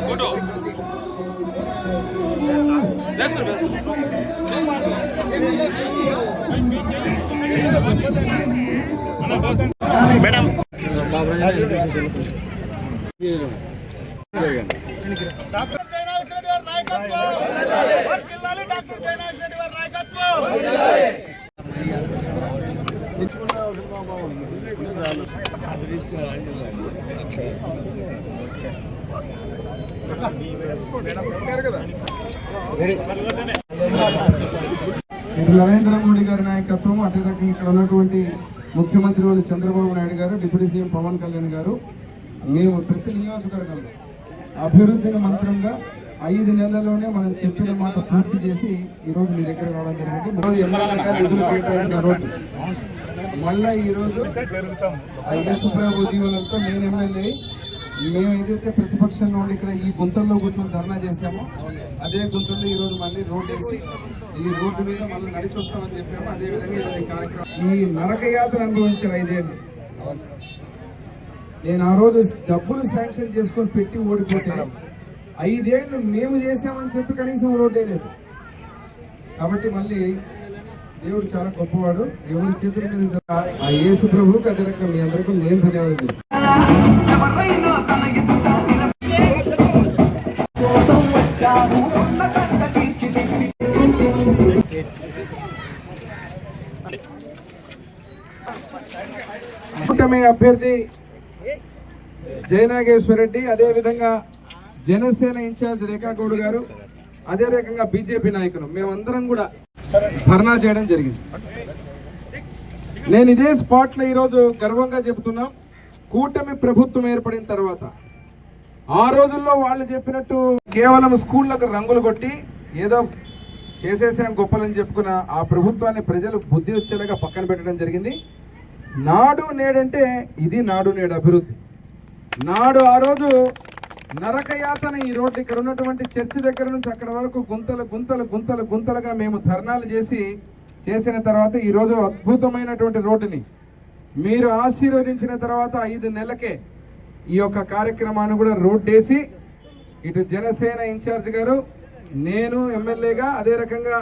Photo madam doctor Jayanath Reddy వారి నాయకత్వం doctor Jayanath Reddy వారి నాయకత్వం. నరేంద్ర మోడీ గారి నాయకత్వం. అటు రకంగా ఇక్కడ ఉన్నటువంటి ముఖ్యమంత్రి వాళ్ళు చంద్రబాబు నాయుడు గారు డిప్యూటీ సీఎం పవన్ కళ్యాణ్ గారు. మేము ప్రతి నియోజకవర్గంలో అభివృద్ధిని మంత్రంగా ఐదు నెలల్లోనే మనం చెప్పిన మాట పూర్తి చేసి ఈ రోజు మీ దగ్గర రావడం జరిగింది. ఎమ్మెల్యే గారు కేటాయించిన మళ్ళా ఈరోజు రోజు ఆ యేసుప్రభు దీవులతో మేము ఏదైతే ప్రతిపక్షంలో ఉండి ఇక్కడ ఈ గుంతల్లో కూర్చొని ధర్నా చేశామో అదే గుంతల్లో ఈ రోజు మళ్ళీ రోడ్డు వేసి ఈ రోడ్డు మీద మళ్ళీ నడిచి వస్తామని చెప్పాము. అదే విధంగా ఈ కార్యక్రమం ఈ నరక యాత్ర అనుభవించారు ఐదేళ్ళు. నేను ఆ రోజు డబ్బులు శాంక్షన్ చేసుకొని పెట్టి ఓడిపోతాను ఐదేళ్ళు మేము చేసామని చెప్పి కనీసం రోడ్డే లేదు. కాబట్టి మళ్ళీ దేవుడు చాలా గొప్పవాడు. దేవుడు చేతుల మీద ఆ యేసు ప్రభువుకి అదే రకం మీ అందరికీ నేను ధన్యవాదాలు కూటమి అభ్యర్థి జయనాగేశ్వర రెడ్డి అదే విధంగా జనసేన ఇన్ఛార్జ్ రేఖా గౌడ్ గారు అదే రకంగా బీజేపీ నాయకులు. మేమందరం కూడా ధర్నా చేయడం జరిగింది. నేను ఇదే స్పాట్లో ఈరోజు గర్వంగా చెబుతున్నా కూటమి ప్రభుత్వం ఏర్పడిన తర్వాత ఆ రోజుల్లో వాళ్ళు చెప్పినట్టు కేవలం స్కూళ్ళకు రంగులు కొట్టి ఏదో చేసేసాం గొప్పలని చెప్పుకున్న ఆ ప్రభుత్వాన్ని ప్రజలు బుద్ధి వచ్చేలాగా పక్కన పెట్టడం జరిగింది. నాడు నేడంటే ఇది నాడు నేడు అభివృద్ధి. నాడు ఆ రోజు నరకయాతన ఈ రోడ్డు ఇక్కడ ఉన్నటువంటి చర్చి దగ్గర నుంచి అక్కడ వరకు గుంతలు గుంతలు గుంతలు గుంతలుగా మేము ధర్నాలు చేసి చేసిన తర్వాత ఈ రోజు అద్భుతమైనటువంటి రోడ్డుని మీరు ఆశీర్వదించిన తర్వాత ఐదు నెలలకే ఈ యొక్క కార్యక్రమాన్ని కూడా రోడ్డేసి ఇటు జనసేన ఇన్ఛార్జ్ గారు నేను ఎమ్మెల్యేగా అదే రకంగా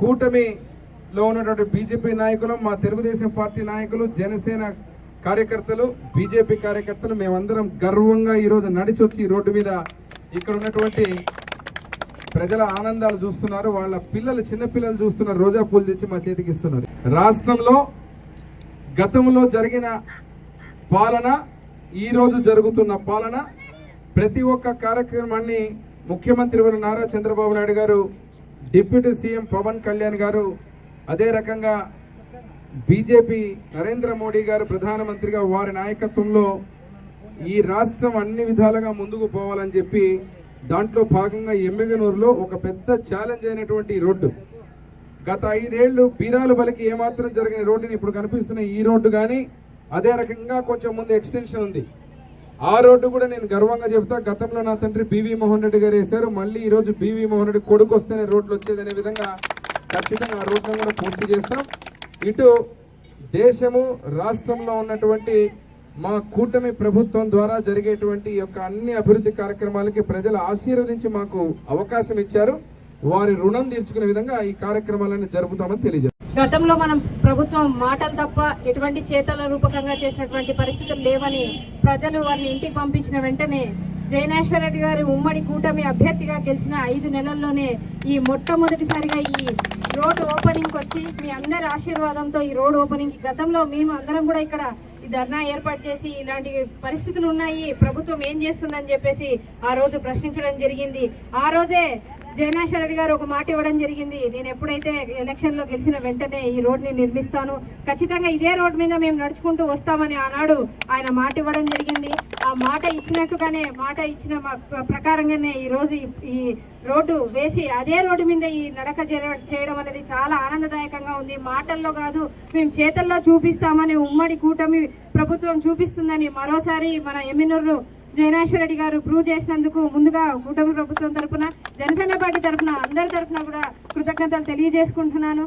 కూటమిలో ఉన్నటువంటి బీజేపీ నాయకులు మా తెలుగుదేశం పార్టీ నాయకులు జనసేన కార్యకర్తలు బీజేపీ కార్యకర్తలు మేమందరం గర్వంగా ఈరోజు నడిచి వచ్చి రోడ్డు మీద ఇక్కడ ఉన్నటువంటి ప్రజల ఆనందాలు చూస్తున్నారు వాళ్ళ పిల్లలు చిన్న పిల్లలు చూస్తున్నారు రోజా పూలు తెచ్చి మా చేతికి ఇస్తున్నారు. రాష్ట్రంలో గతంలో జరిగిన పాలన ఈ రోజు జరుగుతున్న పాలన ప్రతి ఒక్క కార్యక్రమాన్ని ముఖ్యమంత్రి వారు నారా చంద్రబాబు నాయుడు గారు డిప్యూటీ సీఎం పవన్ కళ్యాణ్ గారు అదే రకంగా బీజేపీ నరేంద్ర మోడీ గారు ప్రధానమంత్రిగా వారి నాయకత్వంలో ఈ రాష్ట్రం అన్ని విధాలుగా ముందుకు పోవాలని చెప్పి దాంట్లో భాగంగా ఎమ్మిగనూరులో ఒక పెద్ద ఛాలెంజ్ అయినటువంటి రోడ్డు. గత ఐదేళ్ళు బీరాలు బలికి ఏమాత్రం జరిగిన రోడ్డుని ఇప్పుడు కనిపిస్తున్న ఈ రోడ్డు కానీ అదే రకంగా కొంచెం ముందు ఎక్స్టెన్షన్ ఉంది. ఆ రోడ్డు కూడా నేను గర్వంగా చెప్తా గతంలో నా తండ్రి బీవీ మోహన్ రెడ్డి గారు వేశారు మళ్ళీ ఈరోజు బీవీ మోహన్ రెడ్డి కొడుకు వస్తేనే రోడ్లు వచ్చేదనే విధంగా ఖచ్చితంగా ఆ రోడ్లను కూడా పూర్తి చేస్తాం. ఇటు దేశము రాష్ట్రంలో ఉన్నటువంటి మా కూటమి ప్రభుత్వం ద్వారా జరిగేటువంటి యొక్క అన్ని అభివృద్ధి కార్యక్రమాలకి ప్రజలు ఆశీర్వదించి మాకు అవకాశం ఇచ్చారు. వారి రుణం తీర్చుకునే విధంగా ఈ కార్యక్రమాలను జరుపుతామని తెలియజేస్తారు గతంలో మనం ప్రభుత్వం మాటలు తప్ప ఎటువంటి చేతల రూపకంగా చేసినటువంటి పరిస్థితులు లేవని ప్రజలు వారిని ఇంటికి పంపించిన వెంటనే జయనేశ్వర రెడ్డి గారి ఉమ్మడి కూటమి అభ్యర్థిగా గెలిచిన ఐదు నెలల్లోనే ఈ మొట్టమొదటిసారిగా ఈ రోడ్డు ఓపెనింగ్ వచ్చి మీ అందరి ఆశీర్వాదంతో ఈ రోడ్ ఓపెనింగ్ గతంలో మేము అందరం కూడా ఇక్కడ ఈ ధర్నా ఏర్పాటు చేసి ఇలాంటి పరిస్థితులు ఉన్నాయి. ప్రభుత్వం ఏం చేస్తుందని చెప్పేసి ఆ రోజు ప్రశ్నించడం జరిగింది. ఆ రోజే జగనేశ్వర రెడ్డి గారు ఒక మాట ఇవ్వడం జరిగింది. నేను ఎప్పుడైతే ఎలక్షన్లో గెలిచిన వెంటనే ఈ రోడ్ని నిర్మిస్తాను. ఖచ్చితంగా ఇదే రోడ్ మీద మేము నడుచుకుంటూ వస్తామని ఆనాడు ఆయన మాట ఇవ్వడం జరిగింది. ఆ మాట ఇచ్చినట్టుగానే మాట ఇచ్చిన మా- ప్రకారంగానే ఈ రోజు ఈ- రోడ్డు వేసి అదే రోడ్డు మీద ఈ నడక చేయడం అనేది చాలా ఆనందదాయకంగా ఉంది. మాటల్లో కాదు మేము చేతల్లో చూపిస్తామని ఉమ్మడి కూటమి ప్రభుత్వం చూపిస్తుందని మరోసారి మన ఎమ్మినూరు జయనాశ్వర రెడ్డి గారు ప్రూవ్ చేసినందుకు ముందుగా కూటమి ప్రభుత్వం తరపున జనసేన పార్టీ తరపున అందరి తరపున కూడా కృతజ్ఞతలు తెలియజేసుకుంటున్నాను.